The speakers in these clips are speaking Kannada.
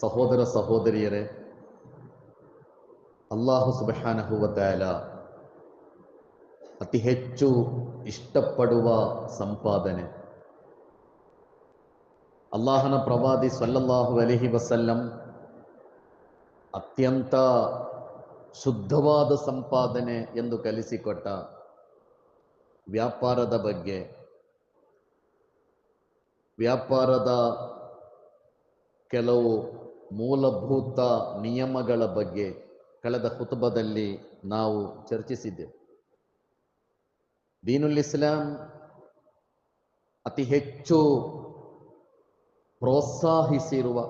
ಸಹೋದರ ಸಹೋದರಿಯರೇ, ಅಲ್ಲಾಹು ಸುಬಹಾನಹುವತಾಲ ಅತಿ ಹೆಚ್ಚು ಇಷ್ಟಪಡುವ ಸಂಪಾದನೆ. ಅಲ್ಲಾಹನ ಪ್ರವಾದಿ ಸಲ್ಲಲ್ಲಾಹು ಅಲಹಿ ವಸಲ್ಲಂ ಅತ್ಯಂತ ಶುದ್ಧವಾದ ಸಂಪಾದನೆ ಎಂದು ಕಲಿಸಿಕೊಟ್ಟ ವ್ಯಾಪಾರದ ಬಗ್ಗೆ. ವ್ಯಾಪಾರದ ಕೆಲವು ಮೂಲಭೂತ ನಿಯಮಗಳ ಬಗ್ಗೆ ಕಳೆದ ಹುತುಬದಲ್ಲಿ ನಾವು ಚರ್ಚಿಸಿದ್ದೆವು. ದೀನುಲ್ ಇಸ್ಲಾಂ ಅತಿ ಹೆಚ್ಚು ಪ್ರೋತ್ಸಾಹಿಸಿರುವ,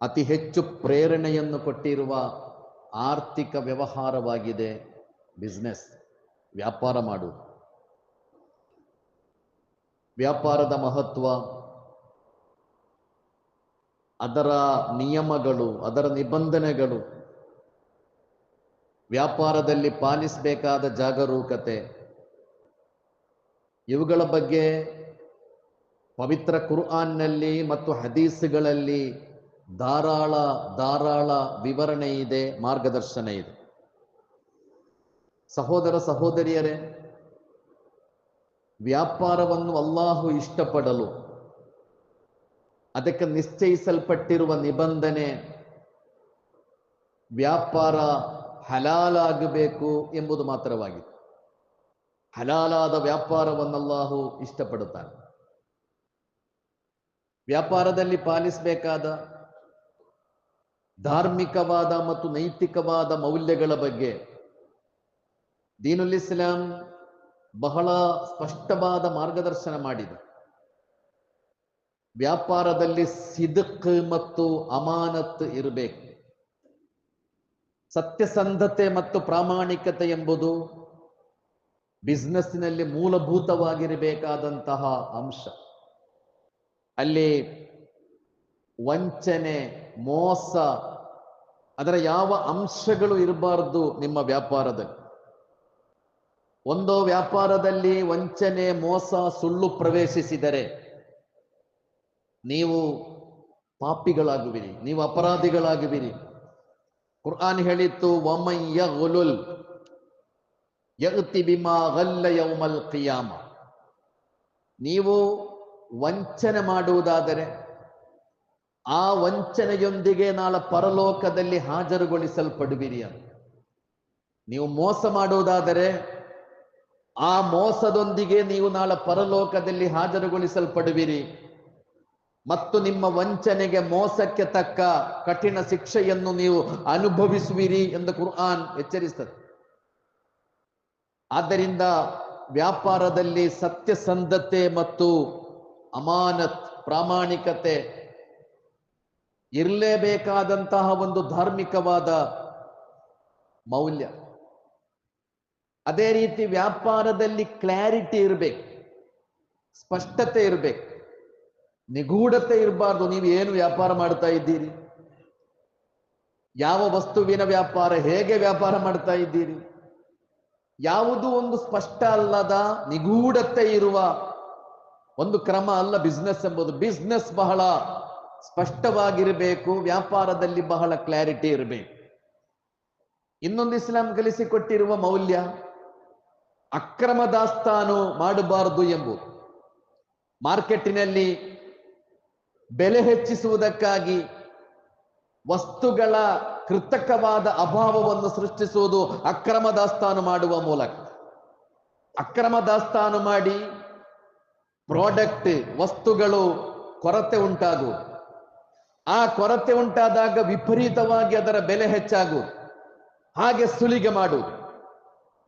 ಅತಿ ಹೆಚ್ಚು ಪ್ರೇರಣೆಯನ್ನು ಕೊಟ್ಟಿರುವ ಆರ್ಥಿಕ ವ್ಯವಹಾರವಾಗಿದೆ ಬಿಸ್ನೆಸ್ ವ್ಯಾಪಾರ ಮಾಡುವುದು. ವ್ಯಾಪಾರದ ಮಹತ್ವ ಅದರ ನಿಯಮಗಳು, ಅದರ ನಿಬಂಧನೆಗಳು. ವ್ಯಾಪಾರದಲ್ಲಿ ಪಾಲಿಸಬೇಕಾದ ಜಾಗರೂಕತೆ. ಇವುಗಳ ಬಗ್ಗೆ ಪವಿತ್ರ ಕುರ್ಆನ್ನಲ್ಲಿ ಮತ್ತು ಹದೀಸ್ಗಳಲ್ಲಿ ಧಾರಾಳ ಧಾರಾಳ ವಿವರಣೆ ಇದೆ, ಮಾರ್ಗದರ್ಶನ ಇದೆ. ಸಹೋದರ, ಸಹೋದರಿಯರೇ, ವ್ಯಾಪಾರವನ್ನು ಅಲ್ಲಾಹು ಇಷ್ಟಪಡಲು ಅದಕ್ಕೆ ನಿಶ್ಚಯಿಸಲ್ಪಟ್ಟಿರುವ ನಿಬಂಧನೆ ವ್ಯಾಪಾರ ಹಲಾಲಾಗಬೇಕು ಎಂಬುದು ಮಾತ್ರವಾಗಿದೆ ಹಲಾಲಾದ ವ್ಯಾಪಾರವನ್ನಲ್ಲಾಹು ಇಷ್ಟಪಡುತ್ತಾನೆ. ವ್ಯಾಪಾರದಲ್ಲಿ ಪಾಲಿಸಬೇಕಾದ ಧಾರ್ಮಿಕವಾದ ಮತ್ತು ನೈತಿಕವಾದ ಮೌಲ್ಯಗಳ ಬಗ್ಗೆ ದೀನುಲ್ ಇಸ್ಲಾಂ ಬಹಳ ಸ್ಪಷ್ಟವಾದ ಮಾರ್ಗದರ್ಶನ ಮಾಡಿದೆ. ವ್ಯಾಪಾರದಲ್ಲಿ ಸಿದಕ್ ಮತ್ತು ಅಮಾನತ್ ಇರಬೇಕು. ಸತ್ಯಸಂಧತೆ ಮತ್ತು ಪ್ರಾಮಾಣಿಕತೆ ಎಂಬುದು ಬಿಸ್ನೆಸ್ನಲ್ಲಿ ಮೂಲಭೂತವಾಗಿರಬೇಕಾದಂತಹ ಅಂಶ. ಅಲ್ಲಿ ವಂಚನೆ, ಮೋಸ, ಅದರ ಯಾವ ಅಂಶಗಳು ಇರಬಾರದು ನಿಮ್ಮ ವ್ಯಾಪಾರದಲ್ಲಿ. ಒಂದು ವ್ಯಾಪಾರದಲ್ಲಿ ವಂಚನೆ, ಮೋಸ, ಸುಳ್ಳು ಪ್ರವೇಶಿಸಿದರೆ ನೀವು ಪಾಪಿಗಳಾಗುವಿರಿ, ನೀವು ಅಪರಾಧಿಗಳಾಗುವಿರಿ. ಕುರ್ಆನ್ ಹೇಳಿತ್ತು ವಮಯ್ಯ ಗುಲುಲ್ ಯಗ್ತಿ ಬಿಮಾ ಗಲ್ಲ ಯೌಮಲ್ ಕಿಯಾಮ. ನೀವು ವಂಚನೆ ಮಾಡುವುದಾದರೆ ಆ ವಂಚನೆಯೊಂದಿಗೆ ನಾಳೆ ಪರಲೋಕದಲ್ಲಿ ಹಾಜರುಗೊಳಿಸಲ್ಪಡುವಿರಿ ಅಂತ. ನೀವು ಮೋಸ ಮಾಡುವುದಾದರೆ ಆ ಮೋಸದೊಂದಿಗೆ ನೀವು ನಾಳೆ ಪರಲೋಕದಲ್ಲಿ ಹಾಜರುಗೊಳಿಸಲ್ಪಡುವಿರಿ. ಮತ್ತು ನಿಮ್ಮ ವಂಚನೆಗೆ ಮೋಸಕ್ಕೆ ತಕ್ಕ ಕಠಿಣ ಶಿಕ್ಷೆಯನ್ನು ನೀವು ಅನುಭವಿಸುವಿರಿ ಎಂದು ಕುರ್ಆನ್ ಎಚ್ಚರಿಸ್ತದೆ. ಆದ್ದರಿಂದ ವ್ಯಾಪಾರದಲ್ಲಿ ಸತ್ಯಸಂಧತೆ ಮತ್ತು ಅಮಾನತ್, ಪ್ರಾಮಾಣಿಕತೆ ಇರಲೇಬೇಕಾದಂತಹ ಒಂದು ಧಾರ್ಮಿಕವಾದ ಮೌಲ್ಯ. ಅದೇ ರೀತಿ ವ್ಯಾಪಾರದಲ್ಲಿ ಕ್ಲಾರಿಟಿ ಇರಬೇಕು, ಸ್ಪಷ್ಟತೆ ಇರಬೇಕು. ನಿಗೂಢತೆ ಇರಬಾರ್ದು. ನೀವು ಏನು ವ್ಯಾಪಾರ ಮಾಡ್ತಾ ಇದ್ದೀರಿ? ಯಾವ ವಸ್ತುವಿನ ವ್ಯಾಪಾರ ಹೇಗೆ ವ್ಯಾಪಾರ ಮಾಡ್ತಾ ಇದ್ದೀರಿ? ಯಾವುದು ಒಂದು ಸ್ಪಷ್ಟ ಅಲ್ಲದ, ನಿಗೂಢತೆ ಇರುವ ಒಂದು ಕ್ರಮ ಅಲ್ಲ ಬಿಸ್ನೆಸ್ ಎಂಬುದು. ಬಿಸ್ನೆಸ್ ಬಹಳ ಸ್ಪಷ್ಟವಾಗಿರಬೇಕು, ವ್ಯಾಪಾರದಲ್ಲಿ ಬಹಳ ಕ್ಲಾರಿಟಿ ಇರಬೇಕು. ಇನ್ನೊಂದು ಇಸ್ಲಾಂ ಕಲಿಸಿಕೊಟ್ಟಿರುವ ಮೌಲ್ಯ, ಅಕ್ರಮ ದಾಸ್ತಾನು ಮಾಡಬಾರದು ಎಂಬುದು. ಮಾರ್ಕೆಟಿನಲ್ಲಿ ಬೆಲೆ ಹೆಚ್ಚಿಸುವುದಕ್ಕಾಗಿ ವಸ್ತುಗಳ ಕೃತಕವಾದ ಅಭಾವವನ್ನು ಸೃಷ್ಟಿಸುವುದು ಅಕ್ರಮ ದಾಸ್ತಾನು ಮಾಡುವ ಮೂಲಕ. ಅಕ್ರಮ ದಾಸ್ತಾನು ಮಾಡಿ ಪ್ರಾಡಕ್ಟ್, ವಸ್ತುಗಳು ಕೊರತೆ ಉಂಟಾಗುವುದು. ಆ ಕೊರತೆ ಉಂಟಾದಾಗ ವಿಪರೀತವಾಗಿ ಅದರ ಬೆಲೆ ಹೆಚ್ಚಾಗುವುದು. ಹಾಗೆ ಸುಲಿಗೆ ಮಾಡುವುದು.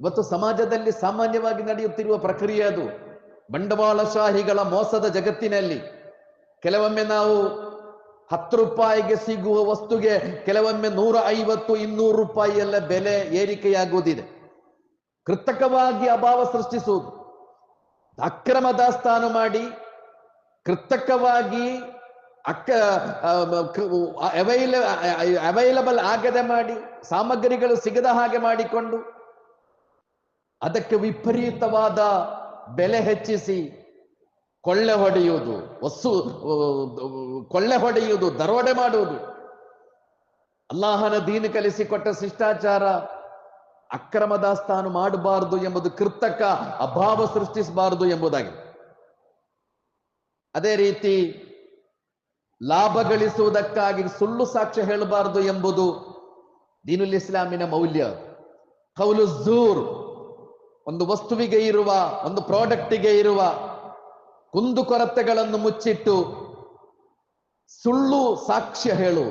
ಇವತ್ತು ಸಮಾಜದಲ್ಲಿ ಸಾಮಾನ್ಯವಾಗಿ ನಡೆಯುತ್ತಿರುವ ಪ್ರಕ್ರಿಯೆ ಅದು. ಬಂಡವಾಳಶಾಹಿಗಳ ಮೋಸದ ಜಗತ್ತಿನಲ್ಲಿ ಕೆಲವೊಮ್ಮೆ ನಾವು ಹತ್ತು ರೂಪಾಯಿಗೆ ಸಿಗುವ ವಸ್ತುಗೆ ಕೆಲವೊಮ್ಮೆ ನೂರ ಐವತ್ತು, ಇನ್ನೂರು ರೂಪಾಯಿ ಎಲ್ಲ ಬೆಲೆ ಏರಿಕೆಯಾಗುವುದಿದೆ. ಕೃತಕವಾಗಿ ಅಭಾವ ಸೃಷ್ಟಿಸುವುದು. ಅಕ್ರಮ ದಾಸ್ತಾನು ಮಾಡಿ ಕೃತಕವಾಗಿ ಅಕ್ಕ ಅವೈಲ ಅವೈಲಬಲ್ ಆಗದೆ ಮಾಡಿ, ಸಾಮಗ್ರಿಗಳು ಸಿಗದ ಹಾಗೆ ಮಾಡಿಕೊಂಡು ಅದಕ್ಕೆ ವಿಪರೀತವಾದ ಬೆಲೆ ಹೆಚ್ಚಿಸಿ ಕೊಳ್ಳೆ ಹೊಡೆಯುವುದು ವಸ್ತು ಕೊಳ್ಳೆ ಹೊಡೆಯುವುದು, ದರೋಡೆ ಮಾಡುವುದು. ಅಲ್ಲಾಹನ ದೀನ ಕಲಿಸಿಕೊಟ್ಟ ಶಿಷ್ಟಾಚಾರ ಅಕ್ರಮ ದಾಸ್ತಾನು ಮಾಡಬಾರದು ಎಂಬುದು ಕೃತಕ ಅಭಾವ ಸೃಷ್ಟಿಸಬಾರದು ಎಂಬುದಾಗಿ. ಅದೇ ರೀತಿ ಲಾಭ ಗಳಿಸುವುದಕ್ಕಾಗಿ ಸುಳ್ಳು ಸಾಕ್ಷ್ಯ ಹೇಳಬಾರದು ಎಂಬುದು ದೀನುಲ್ ಇಸ್ಲಾಮಿನ ಮೌಲ್ಯ. ಕೌಲು ಝೂರ್ ಒಂದು ವಸ್ತುವಿಗೆ ಇರುವ, ಒಂದು ಪ್ರಾಡಕ್ಟಿಗೆ ಇರುವ ಕುಂದುಕೊರತೆಗಳನ್ನು ಮುಚ್ಚಿಟ್ಟು ಸುಳ್ಳು ಸಾಕ್ಷ್ಯ ಹೇಳು,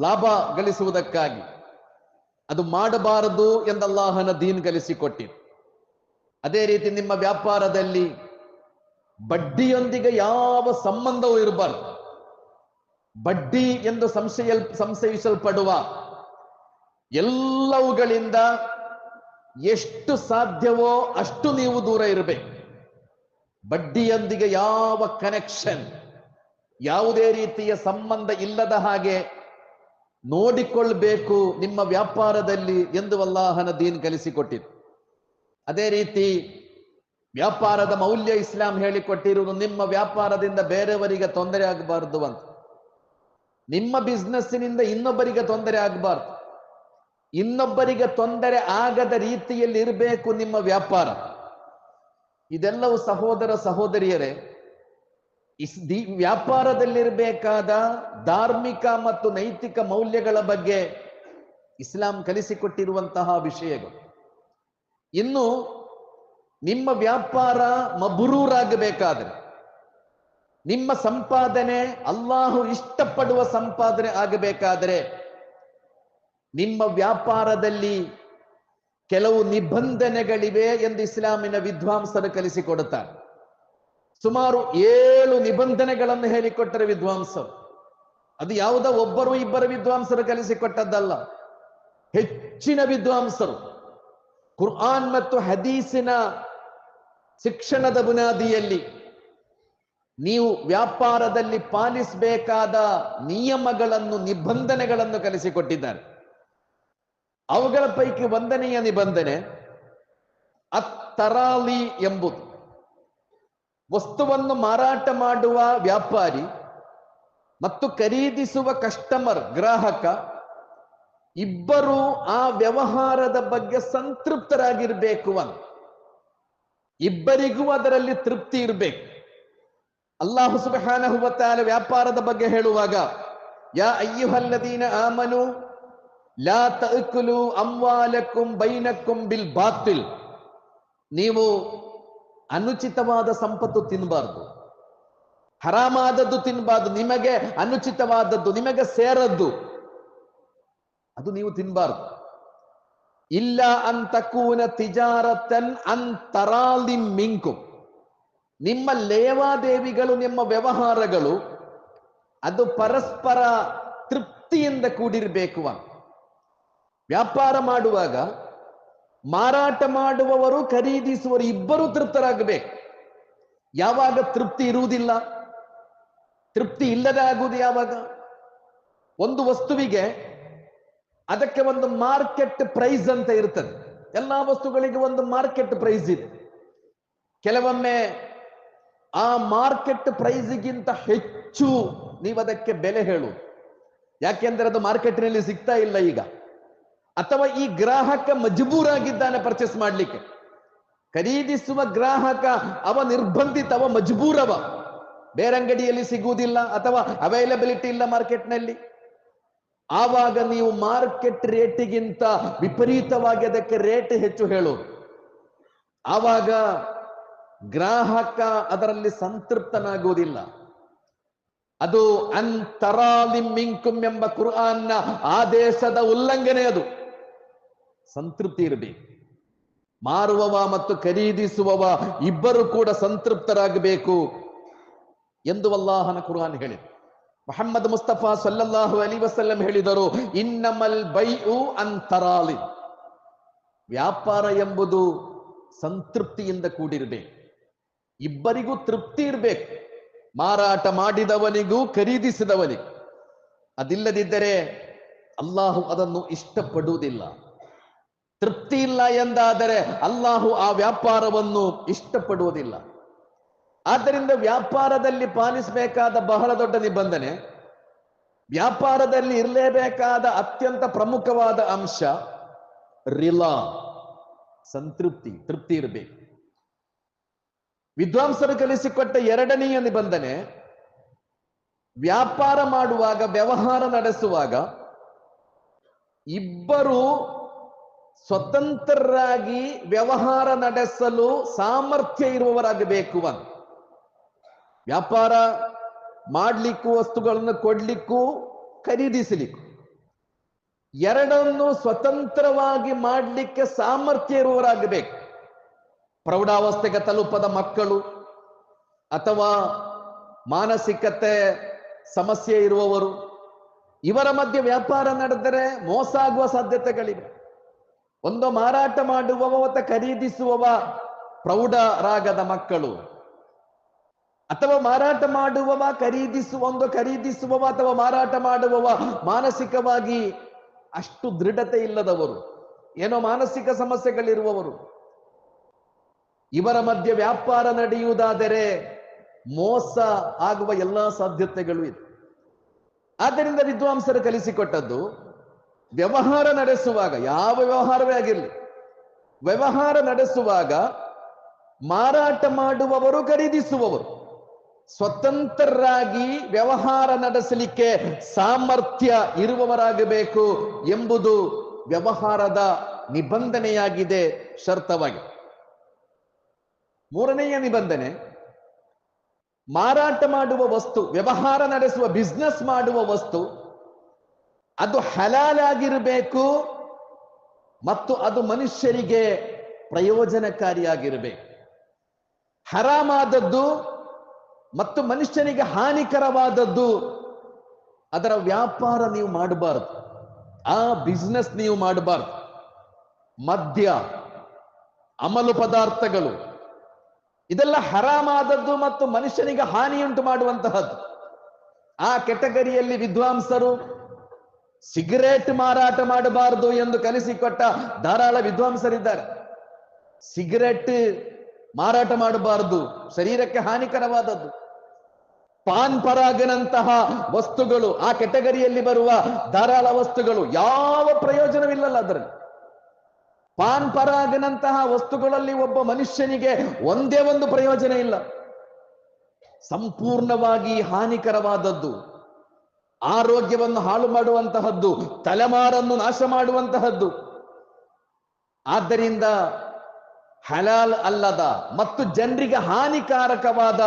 ಲಾಭ ಗಳಿಸುವುದಕ್ಕಾಗಿ. ಅದು ಮಾಡಬಾರದು ಎಂದಲ್ಲಾಹನ ದೀನ್ ಕಲಿಸಿಕೊಟ್ಟಿತು ಅದೇ ರೀತಿ ನಿಮ್ಮ ವ್ಯಾಪಾರದಲ್ಲಿ ಬಡ್ಡಿಯೊಂದಿಗೆ ಯಾವ ಸಂಬಂಧವೂ ಇರಬಾರದು. ಬಡ್ಡಿ ಎಂದು ಸಂಶಯ, ಸಂಶಯಿಸಲ್ಪಡುವ ಎಲ್ಲವುಗಳಿಂದ ಎಷ್ಟು ಸಾಧ್ಯವೋ ಅಷ್ಟು ನೀವು ದೂರ ಇರಬೇಕು. ಬಡ್ಡಿಯೊಂದಿಗೆ ಯಾವ ಕನೆಕ್ಷನ್ ಯಾವುದೇ ರೀತಿಯ ಸಂಬಂಧ ಇಲ್ಲದ ಹಾಗೆ ನೋಡಿಕೊಳ್ಬೇಕು ನಿಮ್ಮ ವ್ಯಾಪಾರದಲ್ಲಿ ಎಂದು ಅಲ್ಲಾಹನ ದೀನ್ ಕಲಿಸಿಕೊಟ್ಟಿತು. ಅದೇ ರೀತಿ ವ್ಯಾಪಾರದ ಮೌಲ್ಯ ಇಸ್ಲಾಂ ಹೇಳಿಕೊಟ್ಟಿರುವುದು ನಿಮ್ಮ ವ್ಯಾಪಾರದಿಂದ ಬೇರೆಯವರಿಗೆ ತೊಂದರೆ ಆಗಬಾರದು ಅಂತ. ನಿಮ್ಮ ಬಿಸ್ನೆಸ್ಸಿನಿಂದ ಇನ್ನೊಬ್ಬರಿಗೆ ತೊಂದರೆ ಆಗಬಾರ್ದು. ಇನ್ನೊಬ್ಬರಿಗೆ ತೊಂದರೆ ಆಗದ ರೀತಿಯಲ್ಲಿ ಇರಬೇಕು ನಿಮ್ಮ ವ್ಯಾಪಾರ. ಇದೆಲ್ಲವೂ ಸಹೋದರ ಸಹೋದರಿಯರೇ, ಇಸ್ ದಿ ವ್ಯಾಪಾರದಲ್ಲಿರಬೇಕಾದ ಧಾರ್ಮಿಕ ಮತ್ತು ನೈತಿಕ ಮೌಲ್ಯಗಳ ಬಗ್ಗೆ ಇಸ್ಲಾಂ ಕಲಿಸಿಕೊಟ್ಟಿರುವಂತಹ ವಿಷಯಗಳು. ಇನ್ನು ನಿಮ್ಮ ವ್ಯಾಪಾರ ಮಬರೂರಾಗಬೇಕಾದ್ರೆ, ನಿಮ್ಮ ಸಂಪಾದನೆ ಅಲ್ಲಾಹು ಇಷ್ಟಪಡುವ ಸಂಪಾದನೆ ಆಗಬೇಕಾದರೆ, ನಿಮ್ಮ ವ್ಯಾಪಾರದಲ್ಲಿ ಕೆಲವು ನಿಬಂಧನೆಗಳಿವೆ ಎಂದು ಇಸ್ಲಾಮಿನ ವಿದ್ವಾಂಸರು ಕಲಿಸಿಕೊಡುತ್ತಾರೆ. ಸುಮಾರು ಏಳು ನಿಬಂಧನೆಗಳನ್ನು ಹೇಳಿಕೊಟ್ಟರೆ ವಿದ್ವಾಂಸರು. ಅದು ಯಾವುದೋ ಒಬ್ಬರು ಇಬ್ಬರು ವಿದ್ವಾಂಸರು ಕಲಿಸಿಕೊಟ್ಟದ್ದಲ್ಲ. ಹೆಚ್ಚಿನ ವಿದ್ವಾಂಸರು. ಕುರ್ಆನ್ ಮತ್ತು ಹದೀಸಿನ ಶಿಕ್ಷಣದ ಬುನಾದಿಯಲ್ಲಿ ನೀವು ವ್ಯಾಪಾರದಲ್ಲಿ ಪಾಲಿಸಬೇಕಾದ ನಿಯಮಗಳನ್ನು, ನಿಬಂಧನೆಗಳನ್ನು ಕಲಿಸಿಕೊಟ್ಟಿದ್ದಾರೆ. ಅವುಗಳ ಪೈಕಿ ಒಂದನೆಯ ನಿಬಂಧನೆ ಅತ್ತರಾಲಿ ಎಂಬುದು. ವಸ್ತುವನ್ನು ಮಾರಾಟ ಮಾಡುವ ವ್ಯಾಪಾರಿ ಮತ್ತು ಖರೀದಿಸುವ ಕಸ್ಟಮರ್ ಗ್ರಾಹಕ, ಇಬ್ಬರು ಆ ವ್ಯವಹಾರದ ಬಗ್ಗೆ ಸಂತೃಪ್ತರಾಗಿರ್ಬೇಕು ಅಂತ ಇಬ್ಬರಿಗೂ ಅದರಲ್ಲಿ ತೃಪ್ತಿ ಇರಬೇಕು. ಅಲ್ಲಾಹು ಸುಬ್ಹಾನಹು ವ ವ್ಯಾಪಾರದ ಬಗ್ಗೆ ಹೇಳುವಾಗ, ಯಾ ಅಯ್ಯುಹಲ್ಲದೀನ ಆಮನು ಲಾ ತಕುಲು ಅಮ್ವಾಲಕುಂ ಬೈನಕುಂ ಬಿಲ್ ಬಾತಿಲ್ ನೀವು ಅನುಚಿತವಾದ ಸಂಪತ್ತು ತಿನ್ನಬಾರ್ದು ಹರಾಮಾದದ್ದು ತಿನ್ನಬಾರ್ದು ನಿಮಗೆ ಅನುಚಿತವಾದದ್ದು, ನಿಮಗೆ ಸೇರದ್ದು. ಅದು ನೀವು ತಿನ್ನಬಾರ್ದು ಇಲ್ಲ ಅಂತಕೂನ ತಿಜಾರತನ್ ಅಂತರಾಲಿ ಮಿಂಕು. ನಿಮ್ಮ ಲೇವಾದೇವಿಗಳು, ನಿಮ್ಮ ವ್ಯವಹಾರಗಳು, ಅದು ಪರಸ್ಪರ ತೃಪ್ತಿಯಿಂದ ಕೂಡಿರಬೇಕು ಅಂತ ವ್ಯಾಪಾರ ಮಾಡುವಾಗ ಮಾರಾಟ ಮಾಡುವವರು ಖರೀದಿಸುವರು ಇಬ್ಬರು ತೃಪ್ತರಾಗಬೇಕು. ಯಾವಾಗ ತೃಪ್ತಿ ಇರುವುದಿಲ್ಲ, ತೃಪ್ತಿ ಇಲ್ಲದೆ ಆಗುವುದು ಯಾವಾಗ? ಒಂದು ವಸ್ತುವಿಗೆ ಅದಕ್ಕೆ ಒಂದು ಮಾರ್ಕೆಟ್ ಪ್ರೈಸ್ ಅಂತ ಇರ್ತದೆ. ಎಲ್ಲಾ ವಸ್ತುಗಳಿಗೆ ಒಂದು ಮಾರ್ಕೆಟ್ ಪ್ರೈಸ್ ಇದೆ. ಕೆಲವೊಮ್ಮೆ ಆ ಮಾರ್ಕೆಟ್ ಪ್ರೈಸ್ಗಿಂತ ಹೆಚ್ಚು ನೀವು ಅದಕ್ಕೆ ಬೆಲೆ ಹೇಳು ಯಾಕೆಂದ್ರೆ ಅದು ಮಾರ್ಕೆಟ್ನಲ್ಲಿ ಸಿಗ್ತಾ ಇಲ್ಲ ಈಗ. ಅಥವಾ ಈ ಗ್ರಾಹಕ ಮಜಬೂರಾಗಿದ್ದಾನೆ ಪರ್ಚೇಸ್ ಮಾಡ್ಲಿಕ್ಕೆ. ಖರೀದಿಸುವ ಗ್ರಾಹಕ ಅವ ನಿರ್ಬಂಧಿತ, ಅವ ಮಜಬೂರವ. ಬೇರೆ ಅಂಗಡಿಯಲ್ಲಿ ಸಿಗುವುದಿಲ್ಲ ಅಥವಾ ಅವೈಲಬಿಲಿಟಿ ಇಲ್ಲ ಮಾರ್ಕೆಟ್ನಲ್ಲಿ. ಆವಾಗ ನೀವು ಮಾರ್ಕೆಟ್ ರೇಟಿಗಿಂತ ವಿಪರೀತವಾಗಿ ಅದಕ್ಕೆ ರೇಟ್ ಹೆಚ್ಚು ಹೇಳೋದು. ಆವಾಗ ಗ್ರಾಹಕ ಅದರಲ್ಲಿ ಸಂತೃಪ್ತನಾಗುವುದಿಲ್ಲ. ಅದು ಅಂತರಾಲಿ ಎಂಬ ಕುರ್ಆನ್ನ ಆದೇಶದ ಉಲ್ಲಂಘನೆ ಅದು. ಸಂತೃಪ್ತಿ ಇರಬೇಕು. ಮಾರುವವ ಮತ್ತು ಖರೀದಿಸುವವ ಇಬ್ಬರು ಕೂಡ ಸಂತೃಪ್ತರಾಗಬೇಕು ಎಂದು ಅಲ್ಲಾಹನ ಕುರಾನ್ ಹೇಳಿದೆ. ಮೊಹಮ್ಮದ್ ಮುಸ್ತಫಾ ಸಲ್ಲಲ್ಲಾಹು ಅಲಿ ವಸಲ್ಲಂ ಹೇಳಿದರು, ಇನ್ನಮಲ್ ಉ ಅಂತರಾಲಿ ವ್ಯಾಪಾರ ಎಂಬುದು ಸಂತೃಪ್ತಿಯಿಂದ ಕೂಡಿರಬೇಕು. ಇಬ್ಬರಿಗೂ ತೃಪ್ತಿ ಇರಬೇಕು. ಮಾರಾಟ ಮಾಡಿದವನಿಗೂ, ಖರೀದಿಸಿದವನಿಗೂ. ಅದಿಲ್ಲದಿದ್ದರೆ ಅಲ್ಲಾಹು ಅದನ್ನು ಇಷ್ಟಪಡುವುದಿಲ್ಲ. ತೃಪ್ತಿ ಇಲ್ಲ ಎಂದಾದರೆ ಅಲ್ಲಾಹು ಆ ವ್ಯಾಪಾರವನ್ನು ಇಷ್ಟಪಡುವುದಿಲ್ಲ. ಆದ್ದರಿಂದ ವ್ಯಾಪಾರದಲ್ಲಿ ಪಾಲಿಸಬೇಕಾದ ಬಹಳ ದೊಡ್ಡ ನಿಬಂಧನೆ, ವ್ಯಾಪಾರದಲ್ಲಿ ಇರಲೇಬೇಕಾದ ಅತ್ಯಂತ ಪ್ರಮುಖವಾದ ಅಂಶ ರಿಲಾ, ಸಂತೃಪ್ತಿ, ತೃಪ್ತಿ ಇರಬೇಕು. ವಿದ್ವಾಂಸರು ಕಲಿಸಿಕೊಟ್ಟ ಎರಡನೆಯ ನಿಬಂಧನೆ, ವ್ಯಾಪಾರ ಮಾಡುವಾಗ, ವ್ಯವಹಾರ ನಡೆಸುವಾಗ ಇಬ್ಬರು ಸ್ವತಂತ್ರರಾಗಿ ವ್ಯವಹಾರ ನಡೆಸಲು ಸಾಮರ್ಥ್ಯ ಇರುವವರಾಗಬೇಕು ಅಂತ. ವ್ಯಾಪಾರ ಮಾಡ್ಲಿಕ್ಕೂ, ವಸ್ತುಗಳನ್ನು ಕೊಡ್ಲಿಕ್ಕೂ, ಖರೀದಿಸಲಿಕ್ಕು. ಎರಡನ್ನು ಸ್ವತಂತ್ರವಾಗಿ ಮಾಡಲಿಕ್ಕೆ ಸಾಮರ್ಥ್ಯ ಇರುವವರಾಗಬೇಕು. ಪ್ರೌಢಾವಸ್ಥೆಗೆ ತಲುಪದ ಮಕ್ಕಳು ಅಥವಾ ಮಾನಸಿಕತೆ ಸಮಸ್ಯೆ ಇರುವವರು, ಇವರ ಮಧ್ಯೆ ವ್ಯಾಪಾರ ನಡೆದರೆ ಮೋಸ ಆಗುವ ಸಾಧ್ಯತೆಗಳಿವೆ. ಒಂದು ಮಾರಾಟ ಮಾಡುವವ ಅಥವಾ ಖರೀದಿಸುವವ ಪ್ರೌಢರಾಗದ ಮಕ್ಕಳು. ಅಥವಾ ಮಾರಾಟ ಮಾಡುವವ ಖರೀದಿಸುವ ಒಂದು ಖರೀದಿಸುವವ ಅಥವಾ ಮಾರಾಟ ಮಾಡುವವ ಮಾನಸಿಕವಾಗಿ ಅಷ್ಟು ದೃಢತೆ ಇಲ್ಲದವರು, ಏನೋ ಮಾನಸಿಕ ಸಮಸ್ಯೆಗಳಿರುವವರು. ಇವರ ಮಧ್ಯೆ ವ್ಯಾಪಾರ ನಡೆಯುವುದಾದರೆ ಮೋಸ ಆಗುವ ಎಲ್ಲಾ ಸಾಧ್ಯತೆಗಳು ಇದೆ. ಆದ್ದರಿಂದ ವಿದ್ವಾಂಸರು ಕಲಿಸಿಕೊಟ್ಟದ್ದು ವ್ಯವಹಾರ ನಡೆಸುವಾಗ, ಯಾವ ವ್ಯವಹಾರವೇ ಆಗಿರಲಿ, ವ್ಯವಹಾರ ನಡೆಸುವಾಗ ಮಾರಾಟ ಮಾಡುವವರು ಖರೀದಿಸುವವರು. ಸ್ವತಂತ್ರರಾಗಿ ವ್ಯವಹಾರ ನಡೆಸಲಿಕ್ಕೆ ಸಾಮರ್ಥ್ಯ ಇರುವವರಾಗಬೇಕು ಎಂಬುದು ವ್ಯವಹಾರದ ನಿಬಂಧನೆಯಾಗಿದೆ ಶರ್ತವಾಗಿದೆ ಮೂರನೆಯ ನಿಬಂಧನೆ, ಮಾರಾಟ ಮಾಡುವ ವಸ್ತು, ವ್ಯವಹಾರ ನಡೆಸುವ ಬಿಸ್ನೆಸ್ ಮಾಡುವ ವಸ್ತು ಅದು ಹಲಾಲಾಗಿರಬೇಕು ಮತ್ತು ಅದು ಮನುಷ್ಯರಿಗೆ ಪ್ರಯೋಜನಕಾರಿಯಾಗಿರಬೇಕು. ಹರಾಮಾದದ್ದು ಮತ್ತು ಮನುಷ್ಯನಿಗೆ ಹಾನಿಕರವಾದದ್ದು, ಅದರ ವ್ಯಾಪಾರ ನೀವು ಮಾಡಬಾರದು. ಆ ಬಿಸ್ನೆಸ್ ನೀವು ಮಾಡಬಾರ್ದು. ಮದ್ಯ, ಅಮಲು ಪದಾರ್ಥಗಳು, ಇದೆಲ್ಲ ಹರಾಮಾದದ್ದು ಮತ್ತು ಮನುಷ್ಯನಿಗೆ ಹಾನಿಯುಂಟು ಮಾಡುವಂತಹದ್ದು. ಆ ಕೆಟಗರಿಯಲ್ಲಿ ವಿದ್ವಾಂಸರು ಸಿಗರೇಟ್ ಮಾರಾಟ ಮಾಡಬಾರದು ಎಂದು ಕಲಿಸಿಕೊಟ್ಟ ಧಾರಾಳ ವಿದ್ವಾಂಸರಿದ್ದಾರೆ. ಸಿಗರೇಟ್ ಮಾರಾಟ ಮಾಡಬಾರದು, ಶರೀರಕ್ಕೆ ಹಾನಿಕರವಾದದ್ದು. ಪಾನ್ ಪರಾಗನಂತಹ ವಸ್ತುಗಳು ಆ ಕೆಟಗರಿಯಲ್ಲಿ ಬರುವ ಧಾರಾಳ ವಸ್ತುಗಳು ಯಾವ ಪ್ರಯೋಜನವಿಲ್ಲಲ್ಲ ಅದರಲ್ಲಿ. ಪಾನ್ ಪರಾಗನಂತಹ ವಸ್ತುಗಳಲ್ಲಿ ಒಬ್ಬ ಮನುಷ್ಯನಿಗೆ ಒಂದೇ ಒಂದು ಪ್ರಯೋಜನ ಇಲ್ಲ. ಸಂಪೂರ್ಣವಾಗಿ ಹಾನಿಕರವಾದದ್ದು. ಆರೋಗ್ಯವನ್ನು ಹಾಳು ಮಾಡುವಂತಹದ್ದು, ತಲೆಮಾರನ್ನು ನಾಶ ಮಾಡುವಂತಹದ್ದು. ಆದ್ದರಿಂದ ಹಲಾಲ್ ಅಲ್ಲದ ಮತ್ತು ಜನರಿಗೆ ಹಾನಿಕಾರಕವಾದ